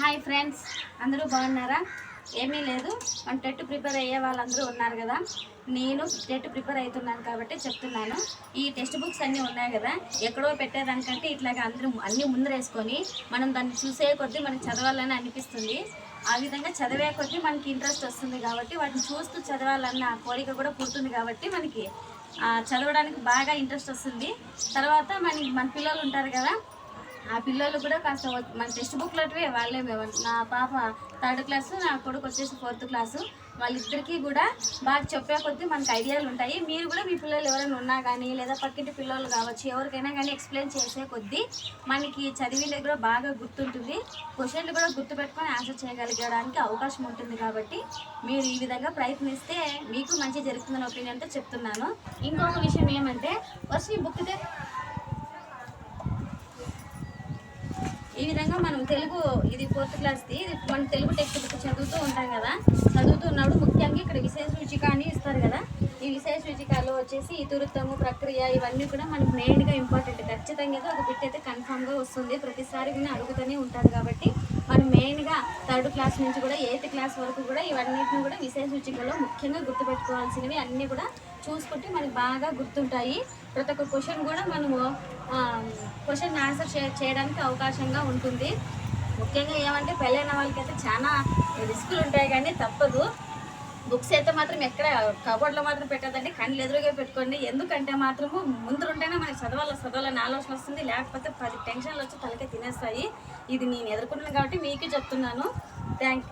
Hi friends అందరూ బాగున్నారా? ఏమీ లేదు. మన టెట్ ప్రిపేర్ అయ్యే వాళ్ళందరూ ఉన్నారు కదా. నేను టెట్ ప్రిపేర్ అవుతున్నాను కాబట్టి చెప్తున్నాను. ఈ టెక్స్ట్ బుక్స్ అన్నీ ఉన్నాయి కదా. ఎక్కడో పెట్టేదానికంటే ఇట్లాగ అందరూ అన్నీ ముందరేసుకొని మనం దాన్ని చూసే కొద్దీ మనకి చదవాలని అనిపిస్తుంది. ఆ విధంగా చదివే కొద్దీ మనకి ఇంట్రెస్ట్ వస్తుంది కాబట్టి వాటిని చూస్తూ చదవాలన్న కోరిక కూడా పుడుతుంది కాబట్టి మనకి చదవడానికి బాగా ఇంట్రెస్ట్ వస్తుంది. తర్వాత మనకి మన పిల్లలు ఉంటారు కదా ఆ పిల్లలు కూడా కాస్త మన టెక్స్ట్ బుక్లటివే వాళ్ళే మేము. నా పాప థర్డ్ క్లాసు నా కొడుకు వచ్చేసి ఫోర్త్ క్లాసు వాళ్ళిద్దరికీ కూడా బాగా చెప్పే కొద్దీ మనకు ఐడియాలు ఉంటాయి. మీరు కూడా మీ పిల్లలు ఎవరైనా ఉన్నా కానీ లేదా పక్కింటి పిల్లలు కావచ్చు ఎవరికైనా కానీ ఎక్స్ప్లెయిన్ చేసే కొద్దీ మనకి చదివింది కూడా బాగా గుర్తుంటుంది. క్వశ్చన్లు కూడా గుర్తుపెట్టుకొని ఆన్సర్ చేయగలిగడానికి అవకాశం ఉంటుంది కాబట్టి మీరు ఈ విధంగా ప్రయత్నిస్తే మీకు మంచి జరుగుతుందని ఒపీనియన్తో చెప్తున్నాను. ఇంకొక విషయం ఏమంటే ఫస్ట్ ఈ బుక్ ఈ విధంగా మనం తెలుగు ఇది ఫోర్త్ క్లాస్ది ఇది మనం తెలుగు టెక్స్ట్ బుక్ చదువుతూ ఉంటాం కదా. చదువుతున్నప్పుడు ముఖ్యంగా ఇక్కడ విశేష సూచిక అని ఇస్తారు కదా. ఈ విశేష సూచికలో వచ్చేసి ఇతురుత్తము ప్రక్రియ ఇవన్నీ కూడా మనకి మెయిన్గా ఇంపార్టెంట్ ఖచ్చితంగా అయితే ఒక బిట్ అయితే కన్ఫామ్గా వస్తుంది. ప్రతిసారి కూడా అడుగుతూనే ఉంటారు కాబట్టి మనం మెయిన్గా థర్డ్ క్లాస్ నుంచి కూడా ఎయిత్ క్లాస్ వరకు కూడా ఇవన్నిటిని కూడా విశేష సూచికలో ముఖ్యంగా గుర్తుపెట్టుకోవాల్సినవి అన్నీ కూడా చూసుకుంటే మనకి బాగా గుర్తుంటాయి. ప్రతి ఒక్క క్వశ్చన్ కూడా మనము క్వశ్చన్ ఆన్సర్ చేయడానికి అవకాశంగా ఉంటుంది. ముఖ్యంగా ఏమంటే పెళ్ళైన వాళ్ళకైతే చాలా రిస్కులు ఉంటాయి కానీ తప్పదు. బుక్స్ అయితే మాత్రం ఎక్కడ కబోర్డ్లో మాత్రం పెట్టదండి కళ్ళు ఎదురుగా పెట్టుకోండి. ఎందుకంటే మాత్రము ముందుంటేనే మనకి చదవాలి చదవాలని ఆలోచన వస్తుంది. లేకపోతే పది టెన్షన్లు వచ్చి తలకే తినేస్తాయి. ఇది నేను ఎదుర్కొన్నాను కాబట్టి మీకు చెప్తున్నాను. థ్యాంక్